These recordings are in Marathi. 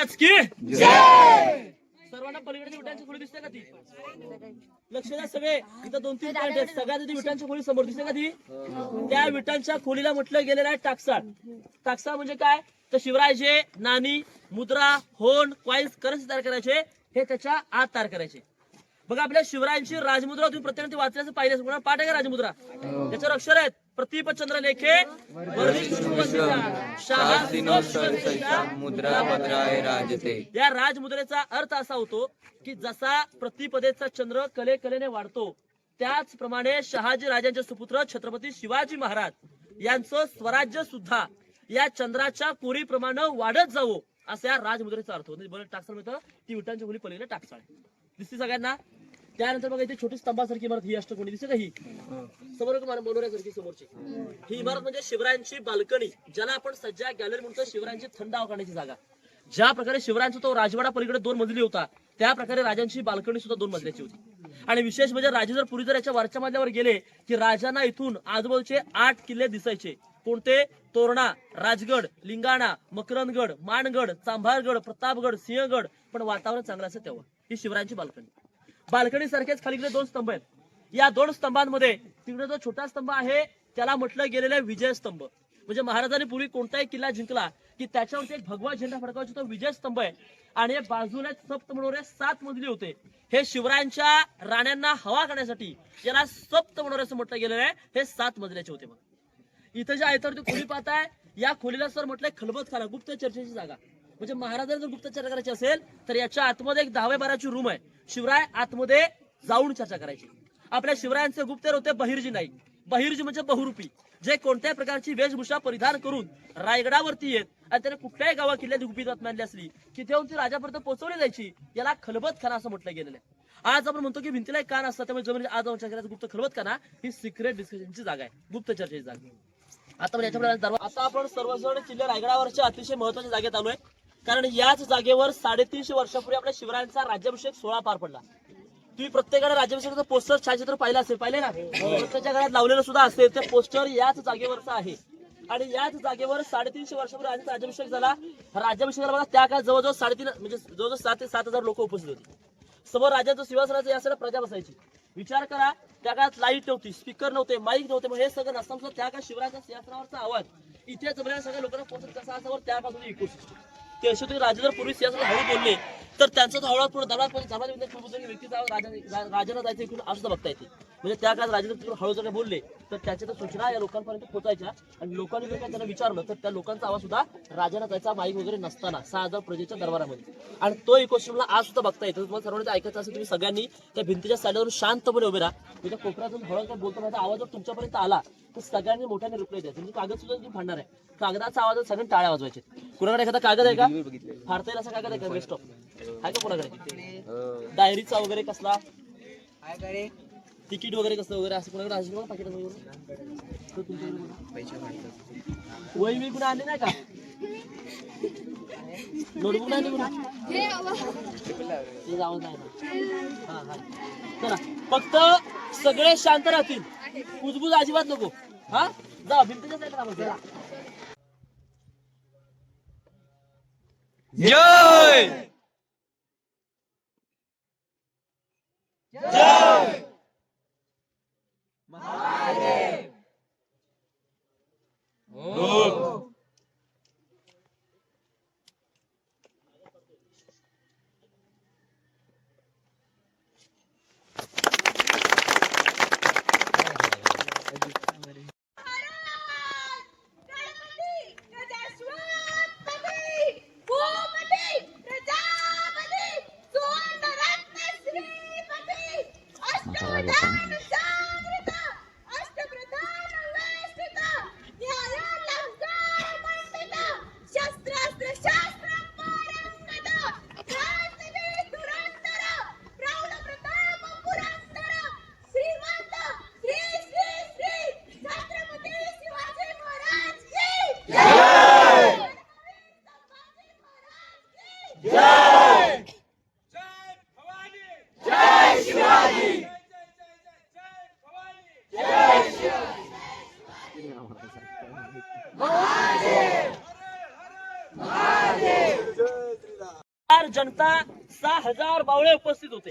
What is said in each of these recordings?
आज की? सर्वांना पलीकडे विटांची खोली दिसते का ती? लक्ष द्या सगळे. इथं दोन तीन पॉईंट आहेत. सगळ्यात आधी विटांच्या खोली समोर दिसते का ती? त्या विटांच्या खोलीला म्हटलं गेलेलं आहे टाकसाळ. टाकसाळ म्हणजे काय? तर शिवरायाचे नाणी मुद्रा होन कॉईन्स करन्सी तयार करायचे. हे त्याच्या आत तयार करायचे. बघा आपल्या शिवरायांची राजमुद्रा तुम्ही प्रत्येकाने वाचल्याचं पाहिजे. कोणाला पाठ आहे का राजमुद्रा? त्याच्यावर अक्षर आहेत. प्रतीप लेखे मुद्रा भद्राय राजते या राजमुद्रेचा अर्थ असा होतो की जसा प्रतिपदेचा चंद्र कले कलेने वाढतो त्याचप्रमाणे शहाजी राजांचे सुपुत्र छत्रपती शिवाजी महाराज यांचं स्वराज्य सुद्धा या चंद्राच्या कोरीप्रमाणे वाढत जावो असं या राजमुद्रेचा अर्थ होतो. म्हणजे टाकसाळ मिळतं. ती विटांच्या मुली पलीकडे टाकसाळ दिसते सगळ्यांना? त्यानंतर बघा इथे छोटी स्तंभासारखी इमारत ही अष्टकोणी दिसते का ही. समोर एक मनोऱ्यासारखी समोरची. ही इमारत म्हणजे शिवरायांची बाल्कनी ज्याला आपण सज्जा गॅलरी म्हणतो शिवरायांची थंड हवा काढण्याची जागा. ज्या प्रकारे शिवरायांचा तो राजवाडा पलीकडे दोन मजली होता त्या प्रकारे राजांची बाल्कनी सुद्धा दोन मजल्याची होती. आणि विशेष म्हणजे राजे जर पूर्वी जर याच्या वरच्या मजल्यावर गेले की राजांना इथून आजूबाजूचे आठ किल्ले दिसायचे. कोणते? तोरणा राजगड लिंगाणा मकरंदगड मानगड चांभारगड प्रतापगड सिंहगड. पण वातावरण चांगलं असेल तेव्हा. ही शिवरायांची बाल्कनी. बाल्कनी सारखेच खाली दोन स्तंभ आहेत. या दोन स्तंभांमध्ये तिकडे जो छोटा स्तंभ आहे त्याला म्हटलं गेलेलं आहे विजय स्तंभ. म्हणजे महाराजांनी पूर्वी कोणताही किल्ला जिंकला की त्याच्यावरती एक भगवा झेंडा फडकावायचा तो विजय स्तंभ आहे. आणि बाजूला सप्त मनोरे सात मजली होते. हे शिवरायांच्या राण्यांना हवा करण्यासाठी याला सप्त मनोरे असं म्हटलं गेलेलं आहे. हे सात मजल्याचे होते बघा. इथं ज्या आयतावरती खोली पाहताय. या खोलीला सर म्हटलंय खलबतखाना गुप्त चर्चेची जागा. म्हणजे महाराजांना जर गुप्त चर्चा करायची असेल तर याच्या आतमध्ये एक दहाव्या बाराची रूम आहे. शिवराय आतमध्ये जाऊन चर्चा करायची. आपल्या शिवरायांचे गुप्तेर होते बहिर्जी नाईक. बहिर्जी म्हणजे बहुरूपी. जे कोणत्याही प्रकारची वेशभूषा परिधान करून रायगडावरती येत आणि त्याने कुठल्याही गावा किल्ल्यात गुपित बातम्या असली की तेव्हा ती राजापर्यंत पोहोचवली जायची याला खलबत खाना असं म्हटलं गेलेलं आहे. आज आपण म्हणतो की भिंतीला एक कान असतात त्यामुळे जमिनी आज आपण करायचं. गुप्त खलबत खाना ही सिक्रेट डिस्कशनची जागा आहे. गुप्त चर्चेची जागा आता आपण याच्यामुळे आता आपण सर्वजण किल्ले रायगडावरच्या अतिशय महत्त्वाच्या जागेत आलोय. कारण याच जागेवर साडेतीनशे वर्षापूर्वी आपल्या शिवरायांचा राज्याभिषेक सोहळा पार पडला. तुम्ही प्रत्येकाने राज्याभिषेकाचं पोस्टर छायाचित्र पाहिलं असेल पाहिले ना? प्रत्येकाच्या घरात लावलेलं सुद्धा असेल ते पोस्टर याच जागेवरचं आहे. आणि याच जागेवर साडेतीनशे वर्षापूर्वी राजांचा राज्याभिषेक झाला. राज्याभिषेकाला बघा त्या काळात जवळजवळ साडेतीन म्हणजे जवळजवळ सात ते सात हजार लोक उपस्थित होते. समोर राजाचं सिंहासनाचं या सगळं प्रजा बसायची. विचार करा त्या काळात लाइट नव्हती स्पीकर नव्हते माईक नव्हते मग हे सगळं नसताना सुद्धा त्या काळात शिवरायाच्या सिंहासनावरचा आवाज इथे जमलेल्या सगळ्या लोकांना पोहोचत कसा असावर त्यापासून इकोसिस्टम ते असे तुम्ही राजे जर पूर्वी सिंहासनात हळू बोलले तर त्यांचा तो पूर्ण पुढे पण समाज व्यक्तीचा राजा राजाला जायचं इकडून असं बघता येते म्हणजे त्या काळात राजे जर तिकडून हळू जर बोलले तर त्याच्या त्या सूचना या लोकांपर्यंत पोहोचायच्या. आणि लोकांनी जर काही त्यांना विचारलं तर त्या लोकांचा आवाज सुद्धा राजाला जायचा माईक वगैरे नसताना सहा हजार प्रजेच्या दरबारामध्ये. आणि तो इकोसिस्टमला आज सुद्धा बघता येतो. तुम्हाला सर्वांनी ते ऐकायचं असेल तुम्ही सगळ्यांनी त्या भिंतीच्या साईडवरून शांतपणे उभे राहा. मी त्या कोपऱ्यातून हळू काय बोलतो माझा आवाज जर तुमच्यापर्यंत आला तर सगळ्यांनी मोठ्याने रिप्लाय द्यायचा म्हणजे कागद सुद्धा तुम्ही फाडणार आहे. कागदाचा आवाज सगळ्यांनी टाळ्या वाजवायचे. कुणाकडे एखादा कागद आहे का? फाडता येईल असा कागद आहे का? बेस्ट ऑफ आहे का कोणाकडे? डायरीचा वगैरे कसला? तिकीट वगैरे कसलं वगैरे असं कोणाकडे असेल का पाकिट बघा. वही मी कुठे आणली नाही का? नोटबुक कुणा ते जाऊन नाही हा हा. चला फक्त सगळे शांत राहतील. कुजबुज अजिबात नको. हा? जा भिंतीच्या साईडला थांबा, चला. जय! गणपती प्रजास्वापती भूपती प्रजापती सुवर्णरत्न श्रीपती अष्टप्रधान जागृत अष्टप्रधान वेष्टित न्यायालंकार मंडित शस्त्रास्त्र शास्त्र पारंगत क्रांतिवीर धुरंधर प्रौढ प्रताप पुरंदर श्रीमंत श्री श्री श्री छत्रपती शिवाजी महाराज की जय संभाजी महाराज की चार जनता सहा हजार बावळे उपस्थित होते.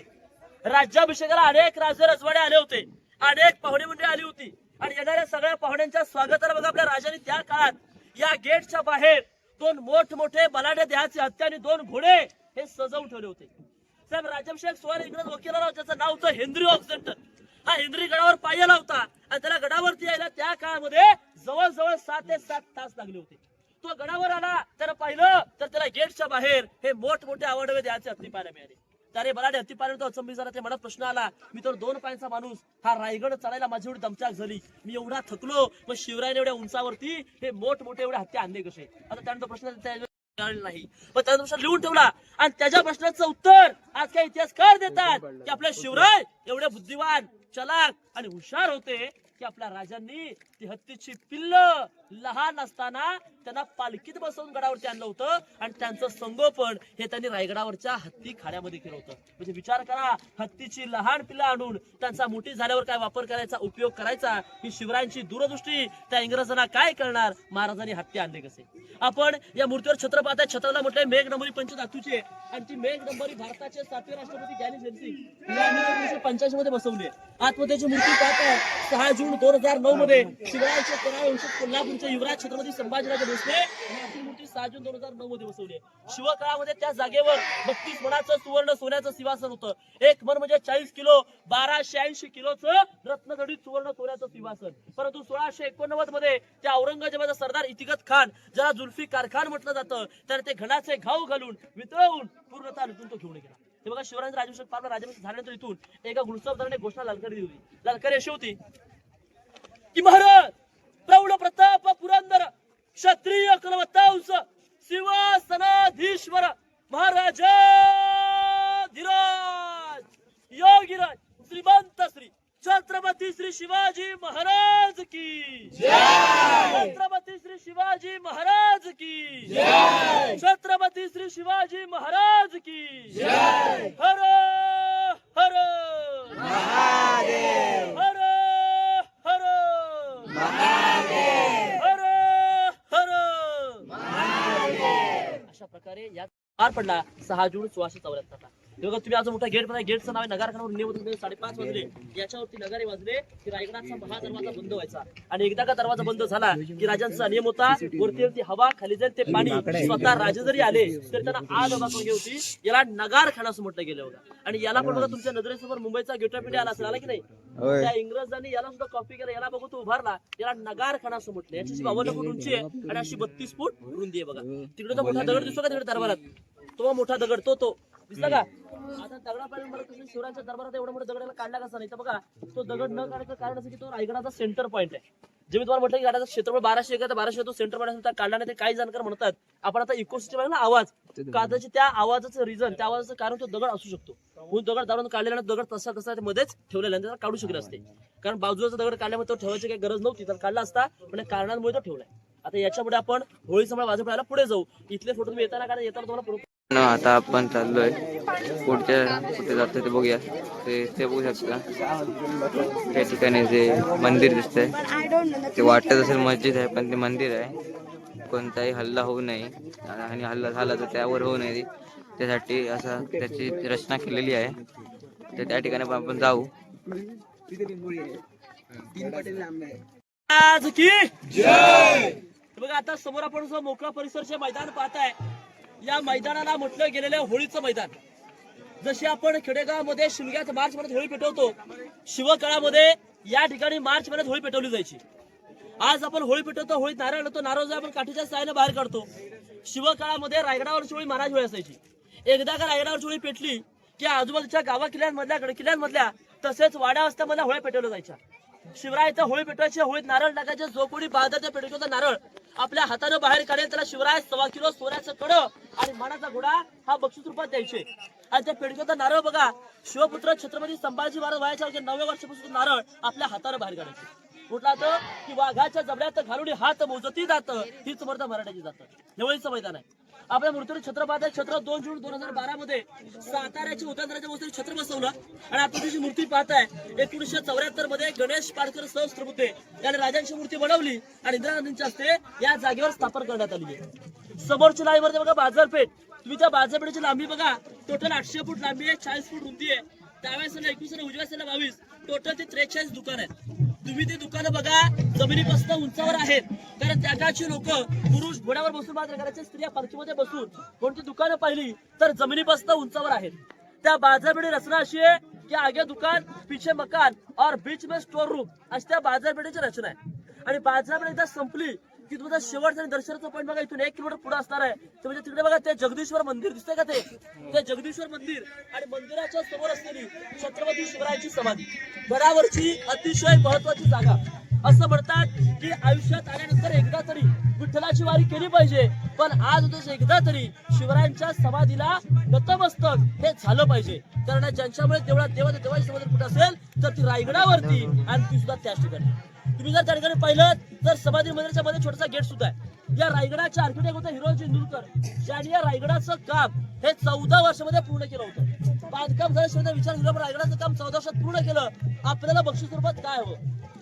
राज्याभिषेकाला अनेक राजे रजवाडे आले होते. अनेक पाहुणे मंडळी आली होती. आणि येणाऱ्या सगळ्या पाहुण्यांच्या स्वागताला बघा आपल्या राजाने त्या काळात या गेटच्या बाहेर दोन मोठमोठे बलाढ्य देहाचे हत्या आणि दोन घोडे हे सजवून ठेवले होते. साहेब राजाभिषेक सोहळा इंग्रज वकिलाराव ज्याचं नाव होतं हेनरी ऑक्सेंटन हा हेनरी गडावर पायला होता आणि त्याला गडावरती यायला त्या काळामध्ये जवळजवळ सात ते सात तास लागले होते. तो गडावर आला त्याला पाहिलं तर त्याला गेटच्या बाहेर हे मोठमोठे आवडवे द्यायचे हत्ती पाहायला मिळाले. त्याने मला हत्ती पाहिलं ते मनात प्रश्न आला. मी तर दोन पायांचा माणूस. हा रायगड चढायला माझी एवढी दमचाक झाली. मी एवढा थकलो. मग शिवरायने एवढ्या उंचावरती हे मोठमोठे एवढे हत्या आणले कसे? आता त्यानंतर प्रश्न नाही. पण त्यानंतर प्रश्न लिहून ठेवला. आणि त्याच्या प्रश्नाचं उत्तर आज काही इतिहासकार देतात. की आपले शिवराय एवढे बुद्धिवान चलाक आणि हुशार होते. की आपल्या राजांनी ती हत्तीची पिल्ल लहान असताना त्यांना पालखीत बसवून गडावरती आणलं होतं. आणि त्यांचं संगोपन हे त्यांनी रायगडावरच्या हत्ती खाड्यामध्ये केलं होतं. म्हणजे विचार करा हत्तीची लहान पिल्लं आणून त्यांचा मोठी झाल्यावर काय वापर करायचा उपयोग करायचा? ही शिवरायांची दूरदृष्टी. त्या इंग्रजांना काय करणार महाराजांनी हत्ती आणले कसे? आपण या मूर्तीवर छत्र पाहता छत्राला म्हटलंय मेघ नंबरी पंचधातूचे. आणि ती मेघ नंबरी भारताचे सातवे राष्ट्रपती ज्ञानी जयसिंग पंच्याऐंशी मध्ये बसवली आत्महत्याची मूर्ती पाहता सहा जून जून दोन हजार नऊ मध्ये शिवरायांचे तेरावे वंशज कोल्हापूरचे युवराज छत्रपती संभाजीराजे भोसले यांची मूर्ती सहा जून दोन हजार नऊ मध्ये बसवली शिवकाळामध्ये त्या जागेवर बत्तीस मनाचं सुवर्ण सोन्याचं सिंहासन होतं. एक मन म्हणजे चाळीस किलो बाराशे ऐंशी किलोचं रत्नजडीत सुवर्ण सोन्याचं सिंहासन. परंतु सोळाशे एकोणनव्वदमध्ये त्या औरंगजेबाचा सरदार इतिगत खान ज्याला जुल्फी कारखान म्हटलं जातं त्याने ते घणाचे घाव घालून वितळवून पूर्णतः लुटून तो घेऊन गेला. हे बघा शिवरायांचा राजवंश पार्ला राजवंश झाल्यानंतर इथून एका गुणसावदाराने घोषणा ललकारी दिली. होती अशी होती की महाराज प्रौढ प्रताप पुरंदर क्षत्रिय कुलवंश सिंहासनाधीश्वर महाराज धीराज योगीराज श्रीमंत श्री छत्रपती श्री शिवाजी महाराज की छत्रपती श्री शिवाजी महाराज की छत्रपती श्री शिवाजी महाराज की हर हर हर हर हर हर अशा प्रकारे यात पार सहा जून सोळाशे चौऱ्याहत्तरला बघा तुम्ही आज मोठा गेट बघा गेटचं नाव आहे नगारखानावर होतं साडेपाच वाजले. याच्यावरती नगारे वाजले की रायगडाचा महादरवाजा बंद व्हायचा. आणि एकदा का दरवाजा बंद झाला की राजांचा नियम होता वरती वरती हवा खाली जाईल ते पाणी स्वतः राजे जरी आले तर त्यांना आग बघायची होती. याला नगारखाना असं म्हटलं गेलं होतं. आणि याला पण बघा तुमच्या नजरेसमोर मुंबईचा गेट ऑफ इंडिया आला असेल आला की नाही. त्या इंग्रजांनी याला सुद्धा कॉपी केलं याला बघू तो उभारला. याला नगारखाना असं म्हटलं. याची बावन्न फूट उंची आहे आणि अशी बत्तीस फूट रुंदी आहे बघा. तिकडे तो मोठा दगड दिसतो का तिकडे दरबारात? तो मोठा दगड तो. तो दिसला का? आता दगडापर्यंत मला कृष्ण शिवरायांच्या दरबारात एवढा मोठा दगडाला काढला कसा नाही. तर बघा तो दगड न काढायचं कारण असं की तो रायगडाचा सेंटर पॉईंट आहे. जे मी तुम्हाला म्हटलं की गाड्याचं क्षेत्रफळ बाराशे एकर बाराशे तो सेंटर पॉईंट काढला नाही ते काही जाणकार म्हणतात. आपण आता इकोसिस्टम आहे ना आवाज. कदाचित त्या आवाजाचं रिझन त्या आवाजाचं कारण तो दगड असू शकतो. म्हणून दगड दारून काढलेला दगड तसा तसा ते मध्येच ठेवलेला त्याला काढू शकले असते. कारण बाजूचा दगड काढल्यामुळे तो ठेवायची काही गरज नव्हती. तर काढला असता पण या कारणांमुळे तो ठेवलाय. आता याच्यापुढे आपण होळीचा मला वाजवण्याला पुढे जाऊ. इथले फोटो तुम्ही येताना कारण येताना तुम्हाला आता आपण चाललोय. पुढच्या कुठे जातो ते बघूया. ते ते बघू शकता. त्या ठिकाणी जे मंदिर दिसतंय. ते वाटत असेल मस्जिद आहे पण ते मंदिर आहे. कोणताही हल्ला होऊ नये. आणि हल्ला झाला तर त्यावर होऊ नये. त्यासाठी असं त्याची रचना केलेली आहे. तर त्या ठिकाणी पण आपण जाऊ. आज की जय! बघा आता समोर आपण मोकळा परिसरचे मैदान पाहताय या मैदानाला म्हटलं गेलेलं होळीचं मैदान. जशी आपण खेडेगावामध्ये शिमग्यात मार्च महिन्यात होळी पेटवतो शिवकाळामध्ये या ठिकाणी मार्च महिन्यात होळी पेटवली जायची. आज आपण होळी पेटवतो होळीत नारळ आणतो नारळ आपण काठीच्या साहाय्याने बाहेर काढतो शिवकाळामध्ये रायगडावरची होळी महाराज होळी असायची. एकदा का रायगडावरची होळी पेटली की आजूबाजूच्या गावा किल्ल्यांमधल्या गड किल्ल्यांमधल्या तसेच वाड्या वस्त्यामधल्या होळ्या पेटवल्या जायच्या. शिवराय होळी पेटवायची होळीत नारळ टाकायचे जो कोणी बाजारच्या पेटवतो नारळ. आपल्या हातानं बाहेर काढेल त्याला शिवराय सव्वा किलो सोन्याचं कड आणि मानाचा घोडा हा बक्षीस रूपात द्यायचे. आणि त्या पेटवता नारळ बघा शिवपुत्र छत्रपती संभाजी महाराज व्हायच्या नव्या वर्षापासून नारळ आपल्या हातानं बाहेर काढायचे. कुठला तर? की वाघाच्या जबड्यात घालून हात मोजती जात हीच मर्द मराठ्याची जात. जवळचं मैदान आहे. आपल्या मृत्यू छत्रपाद छत्र दोन जून दोन हजार बारा मध्ये साताऱ्याच्या उताराच्या वस्तीवर छत्र बसवलं. आणि आता त्याची मूर्ती पाहताय एकोणीसशे चौऱ्याहत्तरमध्ये गणेश पाडकर सहस्त्रबुद्धे याने राजांची मूर्ती बनवली आणि इंदिरा गांधींच्या हस्ते या जागेवर स्थापन करण्यात आली आहे. समोरच्या लाईनमध्ये बघा बाजारपेठ. तुम्ही त्या बाजारपेठेची लांबी बघा. टोटल आठशे फूट लांबी आहे चाळीस फूट रुंदी आहे. डाव्या साईडला एकवीस आणि उजव्या साईडला बावीस. टोटल ते त्रेचाळीस दुकान आहेत. तुम्ही ती दुकानं बघा जमिनीपासून उंचावर आहेत. कारण त्या काळची लोक पुरुष घोड्यावर बसून बाजार करायचे स्त्रिया पालखीमध्ये बसून. कोणती दुकानं पाहिली तर जमिनीपासून उंचावर आहेत. त्या बाजारपेठी रचना अशी आहे की आगे दुकान पिछे मकान और बीच में स्टोर रूम अशी त्या बाजारपेठेची रचना आहे. आणि बाजारपेठ एकदा संपली की शेवटचा आणि दर्शनाचा पॉईंट बघा इथून एक किलोमीटर पुढे असणार आहे. ते म्हणजे तिकडे बघा ते जगदीश्वर मंदिर दिसतंय का ते? ते जगदीश्वर मंदिर आणि मंदिराच्या समोर असलेली छत्रपती शिवरायांची समाधी. गडावरची अतिशय महत्वाची जागा. असं म्हणतात की आयुष्यात आल्यानंतर एकदा तरी विठ्ठलाची वारी केली पाहिजे पण आज एकदा तरी शिवरायांच्या समाधीला नतमस्तक हे झालं पाहिजे. कारण ज्यांच्यामुळे देवळात देवा देवाची समाधी कुठे असेल तर ती रायगडावरती आणि ती सुद्धा त्याच ठिकाणी. तुम्ही जर त्या ठिकाणी पाहिलं तर समाधी मंदिराच्या मध्ये छोटासा गेट सुद्धा आहे. या रायगडाच्या आर्किटेक्ट होता हिरो जिंदूरकर ज्यांनी या रायगडाचं काम हे चौदा वर्षामध्ये पूर्ण केलं होतं. बांधकाम झाल्याशिवाय विचार केला पण रायगडाचं काम चौदा वर्षात पूर्ण केलं आपल्याला बक्षीस स्वरूपात काय हवं?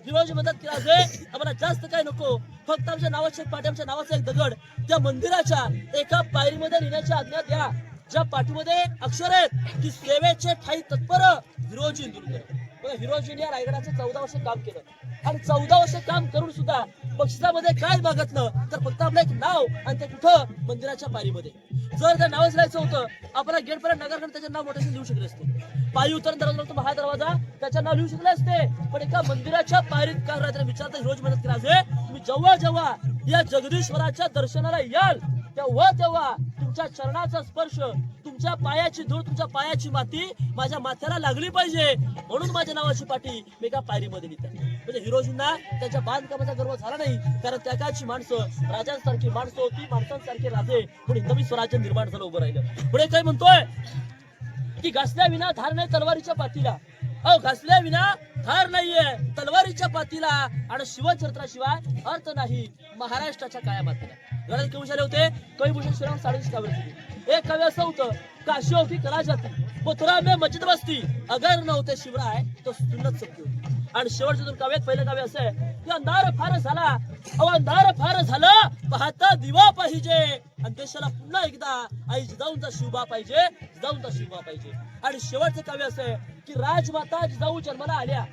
हिरोजी मदत केला. जे आम्हाला जास्त काय नको. फक्त आमच्या नावाचे एक पाठी आमच्या नावाचा एक दगड. त्या मंदिराच्या एका पायरीमध्ये लिहिण्याची आज्ञा द्या. ज्या पाठीमध्ये अक्षर आहेत की सेवेचे ठाई तत्पर हिरोजी इंदुरकर हिरो हिरोजीने रायगडाचं चौदा वर्ष काम केलं. आणि चौदा वर्ष काम करून सुद्धा बक्षिसामध्ये काय मागतलं तर फक्त आपलं एक नाव आणि ते कुठं? मंदिराच्या पारीमध्ये जर त्या नावच लिहायचं होतं आपल्याला गेट पर्यंत नगरकडे त्याचे नाव मोठ्याशी लिहू शकले असते. पायी उतरून दरवाजा होतो हा दरवाजा त्याचं नाव लिहू शकले असते. पण एका मंदिराच्या पायरीत काय राहते विचारता हिरोज मदत करायचे तुम्ही जेव्हा जेव्हा या जगदीश्वराच्या दर्शनाला याल तेव्हा तेव्हा तुमच्या चरणाचा स्पर्श तुमच्या पायाची धूळ तुमच्या पायाची माती माझ्या माथ्याला लागली पाहिजे म्हणून माझ्या नावाची पाठी मी एका पायरीमध्ये लिहित म्हणजे हिरोजींना त्यांच्या बांधकामाचा गर्व झाला नाही कारण त्या काळची माणसं राजांसारखी माणसं होती माणसांसारखे राजे म्हणून हिंदवी स्वराज्य निर्माण झालं उभं राहिलं. पुढे काय म्हणतोय? की घासल्या विना धार नाही तलवारीच्या पातीला. अहो घासल्या विना धार नाहीये तलवारीच्या पातीला आणि शिवचरित्राशिवाय अर्थ नाही महाराष्ट्राच्या काया मातीला गरज केव्हा झाले होते कविभूषण श्रीराम साडेच काव्य होते. एक कवी असं होतं काशी होती कला जाती मथुरा में मस्जिद बसती अगर नव्हते शिवराय तो सुन्नत सत्य होती. आणि शेवटच्या दोन काव्यात पहिलं काव्य असं आहे की अंधार फार झाला अहो अंधार फार झाला पाहता दिवा पाहिजे आणि देशाला पुन्हा एकदा आई जिजाऊंचा शिवबा पाहिजे जिजाऊंचा शिवबा पाहिजे. आणि शेवटचं काव्य असं आहे की राजमाता जिजाऊ जन्माला आल्या.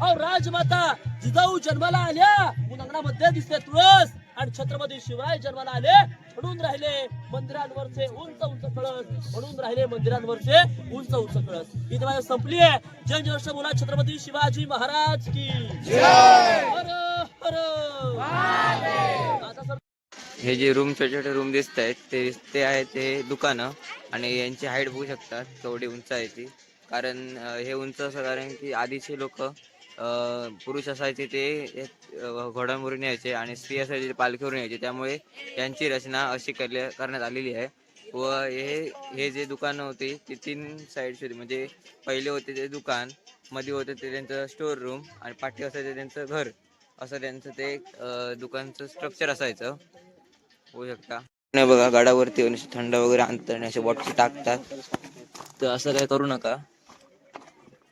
अहो राजमाता जिजाऊ जन्माला आल्या म्हणून अंगणामध्ये दिसते तुळस आणि छत्रपती शिवराय जन्माला आले म्हणून राहिले मंदिरांवरचे उंच उंच कळस. म्हणून राहिले मंदिरांवरचे उंच उंच कळस. ही माझ्या संपली आहे. जय जय बोला छत्रपती शिवाजी महाराज की हर हर! हे जे रूम छोटे छोटे रूम दिसत आहेत ते ते आहे ते दुकानं. आणि यांची हाईट बघू शकतात केवढी उंच आहे ती. कारण हे उंच असं कारण की आधीचे लोक पुरुष असायचे ते घोड्यांवरून यायचे आणि स्त्री असायचे ते पालखीवरून यायचे. त्यामुळे त्यांची रचना अशी करल्या करण्यात आलेली आहे. व हे हे जे दुकानं होती ते तीन साईड्स होती. म्हणजे पहिले होते ते दुकानमध्ये होते ते त्यांचं स्टोर रूम आणि पाठी असायचं त्यांचं घर. असं त्यांचं ते दुकानचं स्ट्रक्चर असायचं. होऊ शकता. नाही बघा गाडावरती थंड वगैरे आणतात आणि असे बॉटल टाकतात. तर असं काय करू नका.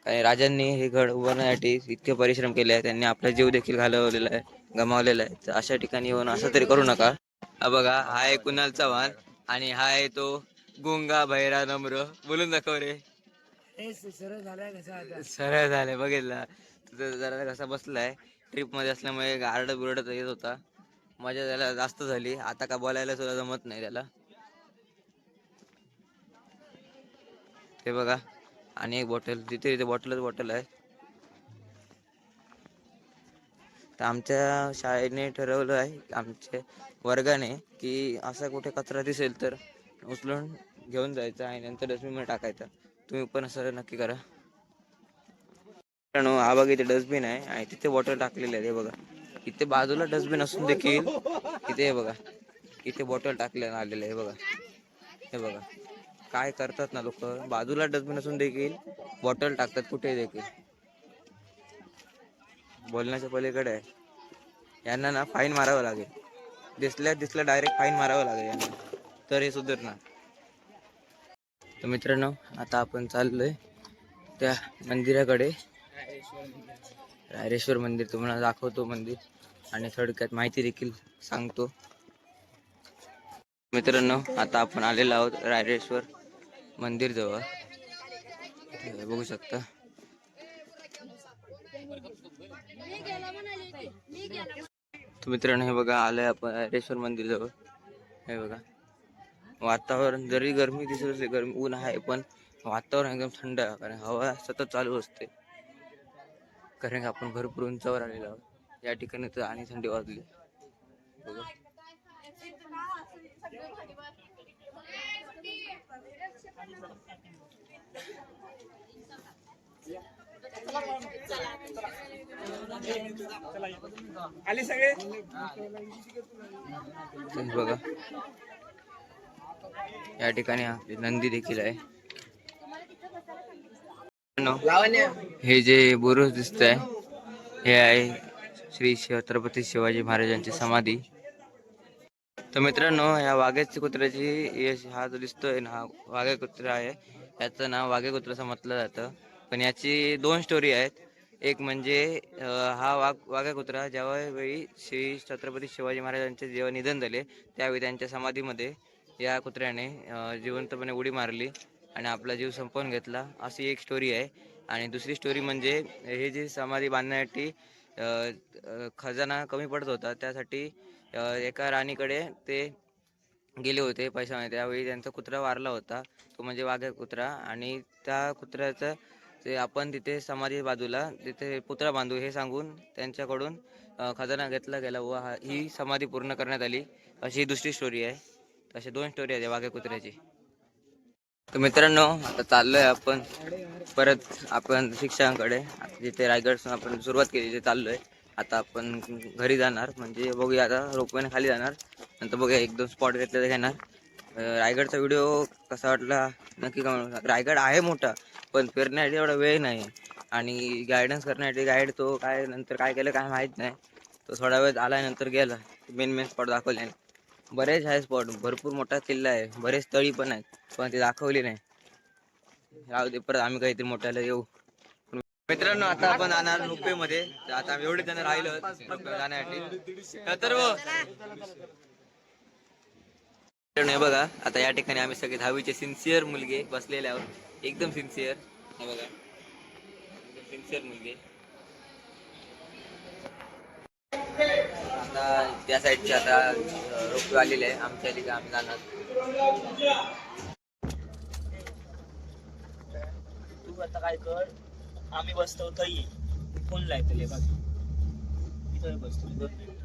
काय राजांनी हे गड उभारण्यासाठी इतके परिश्रम केले आहे त्यांनी आपला जीव देखील घालवलेला आहे गमावलेला आहे. तर अशा ठिकाणी येऊन असं तरी करू नका. हा बघा हा आहे कुणाल चव्हाण आणि हा आहे तो गुंगा भैरा नम्र. बोलून दाखव रे. सरळ झाले बघितला. तुझं जरा कसा बसलाय. ट्रिपमध्ये असल्यामुळे आरडत बिरडत येत होता. मजा त्याला जास्त झाली. आता का बोलायला सुद्धा जमत नाही त्याला. ते बघा. आणि एक बॉटल तिथे तिथे बॉटलच बॉटल आहे. तर आमच्या शाळेने ठरवलं आहे आमच्या वर्गाने की असा कुठे कचरा दिसेल तर उचलून घेऊन जायचा आणि नंतर डस्टबिनमध्ये टाकायचा. तुम्ही पण असं नक्की करा. मित्रांनो हा बघा इथे डस्टबिन आहे आणि तिथे बॉटल टाकलेले आहे हे बघा. इथे बाजूला डस्टबिन असून देखील इथे हे बघा इथे बॉटल टाकले आलेले आहे हे बघा. हे बघा. काय करतात ना लोक? बाजूला डस्टबिन असून देखील बॉटल टाकतात कुठे देखील? बोलण्याच्या पलीकडे आहे. यांना ना फाईन मारावं लागेल. दिसल्या दिसल्या डायरेक्ट फाईन मारावं लागेल यांना. तर हे सुधारणार. तर मित्रांनो आता आपण चाललोय त्या मंदिराकडे. रायरेश्वर मंदिर तुम्हाला दाखवतो मंदिर आणि थोडक्यात माहिती देखील सांगतो. मित्रांनो आता आपण आलेलो आहोत रायरेश्वर. मंदिर जवळ. बघू शकता. मित्रांनो हे बघा आलंय आपण हरेश्वर मंदिर जवळ. हे बघा. वातावरण जरी गरमी दिसत असते गरमी ऊन आहे पण वातावरण एकदम थंड आहे कारण हवा सतत चालू असते. कारण आपण भरपूर उंचावर आलेलो आहोत. या ठिकाणी तर आणि थंडी वाजली. बघा. हे बघा. या ठिकाणी आपली नंदी देखील आहे. हे जे बुरुज दिसत आहे हे आहे श्री छत्रपती शिवाजी महाराजांची समाधी. तर मित्रांनो ह्या वाघ्याची कुत्र्याची यश हा जो दिसतोय ना हा वाघ्या कुत्रा आहे. याचं नाव वाघ्या कुत्रा असं म्हटलं जातं. पण याची दोन स्टोरी आहेत. एक म्हणजे हा वाघ वाघ्या कुत्रा ज्यावेळी श्री छत्रपती शिवाजी महाराजांचे जेव्हा निधन झाले त्यावेळी त्यांच्या समाधीमध्ये या कुत्र्याने जिवंतपणे उडी मारली आणि आपला जीव संपवून घेतला. अशी एक स्टोरी आहे. आणि दुसरी स्टोरी म्हणजे हे जी समाधी बांधण्यासाठी खजाना कमी पडत होता त्यासाठी एका राणीकडे ते गेले होते पैशामध्ये. त्यावेळी त्यांचा कुत्रा वारला होता. तो म्हणजे वाघ्या कुत्रा. आणि त्या कुत्र्याचं ते आपण तिथे समाधी बाजूला तिथे पुतळा बांधू हे सांगून त्यांच्याकडून खजाना घेतला गेला व ही समाधी पूर्ण करण्यात आली. अशी दुसरी स्टोरी आहे. अशा दोन स्टोरी आहेत वाघ्या कुत्र्याची. तर मित्रांनो आता चाललोय आपण. परत आपण शिक्षकांकडे जिथे रायगड आपण सुरुवात केली तिथे चाललोय. आता आपण घरी जाणार म्हणजे बघूया आता रोपवेने खाली जाणार नंतर बघूया एक दोन स्पॉट घेतले तर घेणार. रायगडचा व्हिडिओ कसा वाटला? नक्की कमेंट रायगड आहे मोठा पण फिरण्यासाठी एवढा वेळ नाही. आणि गायडन्स करण्यासाठी गाईड तो काय नंतर काय केलं काय माहीत नाही. तो थोडा वेळ आला नंतर गेला. मेन मेन स्पॉट दाखवले बरेच आहे स्पॉट भरपूर मोठा किल्ला आहे. बरेच तळी पण आहेत पण ते दाखवली नाही. राहू दे परत आम्ही काहीतरी मोठ्याला येऊ. मित्रांनो आता आपण जाणार रुपये मध्ये आता आम्ही एवढे जण राहिलो जाण्यासाठी. तर हो. हे. बघा आता या ठिकाणी आम्ही सगळे दहावीचे सिन्सिअर मुलगे बसलेले आहोत. एकदम सिन्सिअर हे बघा. एकदम सिन्सिअर मुलगे. आता त्या साईडचे आता रोपवे आलेले आहे आमच्या ठिकाणी आम्ही जाणार. तू आता काय कर? आम्ही बसतो तई फोन लायतले बघ. इथं बसतो दोन मिनिट.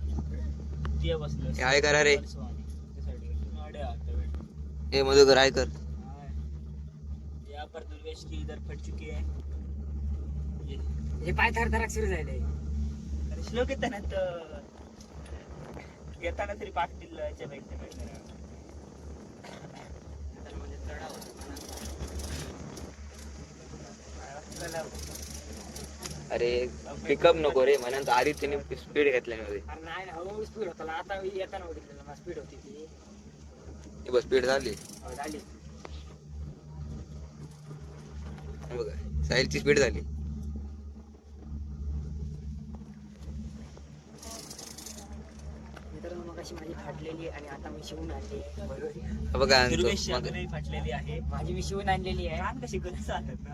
ते बसलं. काय करा रे हे मधुकर आहे कर. यहाँ पर दुर्गेश की इधर फट चुकी है हे पाय थर थराक सुरू झाले. अरे श्लोक येताना तर येताना तरी पाठ दिलं याच्यापेक्षा better. म्हणजे चढाव अरे पिकअप नको रे म्हणून आधी त्याने स्पीड घेतल्यामध्ये अरे नाही हळूहळू स्पीड होता. आता येताना ना स्पीड होती ती. बस स्पीड झाली. हो, झाली. हे बघा साहिलची स्पीड झाली. मित्रांनो मग अशी माझी फाटलेली आणि आता मी शिवून आणली हे बघा फाटलेली आहे. माझी मी शिवून आणलेली आहे.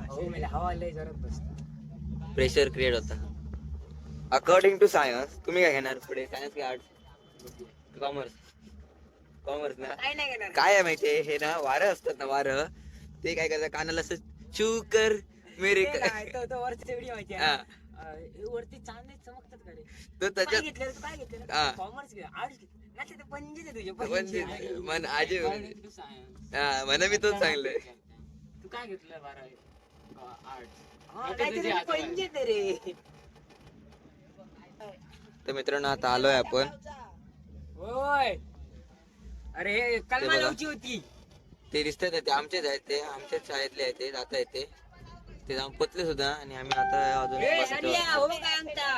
हो मला हवा लय जोरात बसत प्रेशर क्रिएट होता. अकॉर्डिंग टू सायन्स तुम्ही काय घेणार पुढे? सायन्स की आर्ट कॉमर्स कॉमर्स ना? काय नाही घेणार. काय आहे माहितीये? हे ना वारं असतात ना वारं. ते काय करतात? कानाला असं चू कर मेरे ते क- नाही, तो- तो वरची तेवढी माहिती हा. अं, हे वरती चांदणे चमकतात का रे? तो काय त्याच्यात घेतलं रे? काय घेतलं हा. कॉमर्स आर्ट्स नाही ते पंजेच आहे तुझे म्हणजे पंजे मन आजे According to science. हा म्हणा मी तोच सांगलंय. तू काय घेतलं बारावी आर्ट रे. तर मित्रांनो आता आलोय आपण. होय. अरे ते कलमा बघा. लावची होती. ते दिसतात ना, ते आमचेच आहेत ते. आमच्याच शाळेतले आहेत ते जाता येते ते. जाऊन पतले सुद्धा आणि आम्ही आता अजून ए, बसतो. सानिया, हो काय आमचा?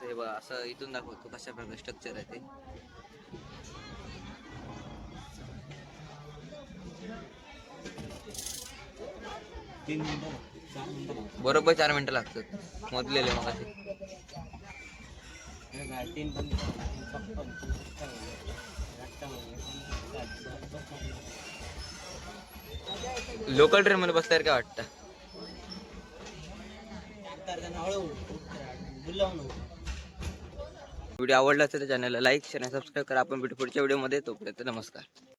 ते बघा असं इथून दाखवतो कशा प्रकारे स्ट्रक्चर आहे ते. बरोबर चार मिनिटं लागतात. मोजलेले मग असे तीन लोकल ट्रेन मध्ये बसल्यावर काय वाटतं? व्हिडिओ आवडला असेल तर चॅनलला लाईक शेअर आणि सबस्क्राईब करा. आपण भेटू पुढच्या व्हिडिओमध्ये तोपर्यंत नमस्कार.